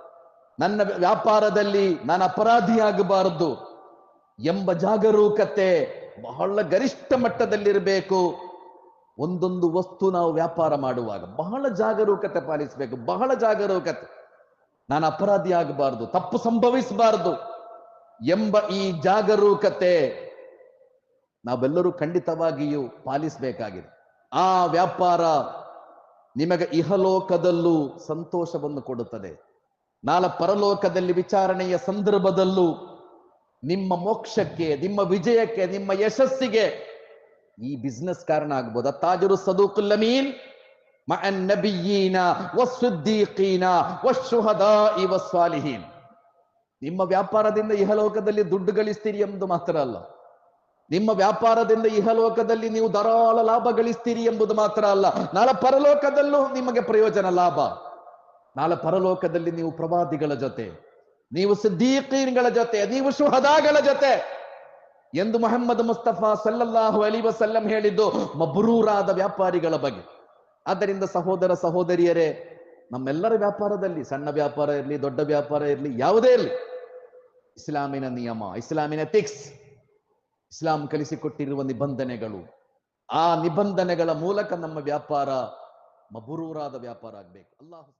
ನನ್ನ ವ್ಯಾಪಾರದಲ್ಲಿ ನಾನು ಅಪರಾಧಿಯಾಗಬಾರದು ಎಂಬ ಜಾಗರೂಕತೆ ಬಹಳ ಗರಿಷ್ಠ ಮಟ್ಟದಲ್ಲಿರಬೇಕು. ಒಂದೊಂದು ವಸ್ತು ನಾವು ವ್ಯಾಪಾರ ಮಾಡುವಾಗ ಬಹಳ ಜಾಗರೂಕತೆ ಪಾಲಿಸಬೇಕು, ಬಹಳ ಜಾಗರೂಕತೆ. ನಾನು ಅಪರಾಧಿ ಆಗಬಾರದು ತಪ್ಪು ಸಂಭವಿಸಬಾರದು ಎಂಬ ಈ ಜಾಗರೂಕತೆ ನಾವೆಲ್ಲರೂ ಖಂಡಿತವಾಗಿಯೂ ಪಾಲಿಸಬೇಕಾಗಿದೆ. ಆ ವ್ಯಾಪಾರ ನಿಮಗೆ ಇಹಲೋಕದಲ್ಲೂ ಸಂತೋಷವನ್ನು ಕೊಡುತ್ತದೆ. ನಾಳ ಪರಲೋಕದಲ್ಲಿ ವಿಚಾರಣೆಯ ಸಂದರ್ಭದಲ್ಲೂ ನಿಮ್ಮ ಮೋಕ್ಷಕ್ಕೆ, ನಿಮ್ಮ ವಿಜಯಕ್ಕೆ, ನಿಮ್ಮ ಯಶಸ್ಸಿಗೆ ಈ ಬಿಸ್ನೆಸ್ ಕಾರಣ ಆಗ್ಬೋದು. ತಾಜರು ಸದೂಕುಲ್ ಅಮೀನ್. ನಿಮ್ಮ ವ್ಯಾಪಾರದಿಂದ ಇಹಲೋಕದಲ್ಲಿ ದುಡ್ಡು ಗಳಿಸ್ತೀರಿ ಎಂಬುದು ಮಾತ್ರ ಅಲ್ಲ. ನಿಮ್ಮ ವ್ಯಾಪಾರದಿಂದ ಇಹಲೋಕದಲ್ಲಿ ನೀವು ಧಾರಾಳ ಲಾಭ ಗಳಿಸ್ತೀರಿ ಎಂಬುದು ಮಾತ್ರ ಅಲ್ಲ. ನಾಳೆ ಪರಲೋಕದಲ್ಲೂ ನಿಮಗೆ ಪ್ರಯೋಜನ ಲಾಭ. ನಾಳೆ ಪರಲೋಕದಲ್ಲಿ ನೀವು ಪ್ರವಾದಿಗಳ ಜೊತೆ, ನೀವು ಸಿದ್ದೀಕೀನ್ಗಳ ಜೊತೆ, ನೀವು ಶುಹದಾಗಳ ಜೊತೆ ಎಂದು ಮೊಹಮ್ಮದ್ ಮುಸ್ತಫಾ ಸಲ್ಲಲ್ಲಾಹು ಅಲಿ ವಸಲ್ಲಂ ಹೇಳಿದ್ದು ಮಬ್ರೂರಾದ ವ್ಯಾಪಾರಿಗಳ ಬಗ್ಗೆ. ಆದ್ದರಿಂದ ಸಹೋದರ ಸಹೋದರಿಯರೇ, ನಮ್ಮೆಲ್ಲರ ವ್ಯಾಪಾರದಲ್ಲಿ ಸಣ್ಣ ವ್ಯಾಪಾರ ಇರಲಿ, ದೊಡ್ಡ ವ್ಯಾಪಾರ ಇರಲಿ, ಯಾವುದೇ ಇರಲಿ, ಇಸ್ಲಾಮಿನ ನಿಯಮ, ಇಸ್ಲಾಮಿನ ಎಥಿಕ್ಸ್ ಇಸ್ಲಾಂ ಕಲಿಸಿಕೊಟ್ಟಿರುವ ನಿಬಂಧನೆಗಳು, ಆ ನಿಬಂಧನೆಗಳ ಮೂಲಕ ನಮ್ಮ ವ್ಯಾಪಾರ ಮಬರೂರಾದ ವ್ಯಾಪಾರ ಆಗ್ಬೇಕು. ಅಲ್ಲಾಹು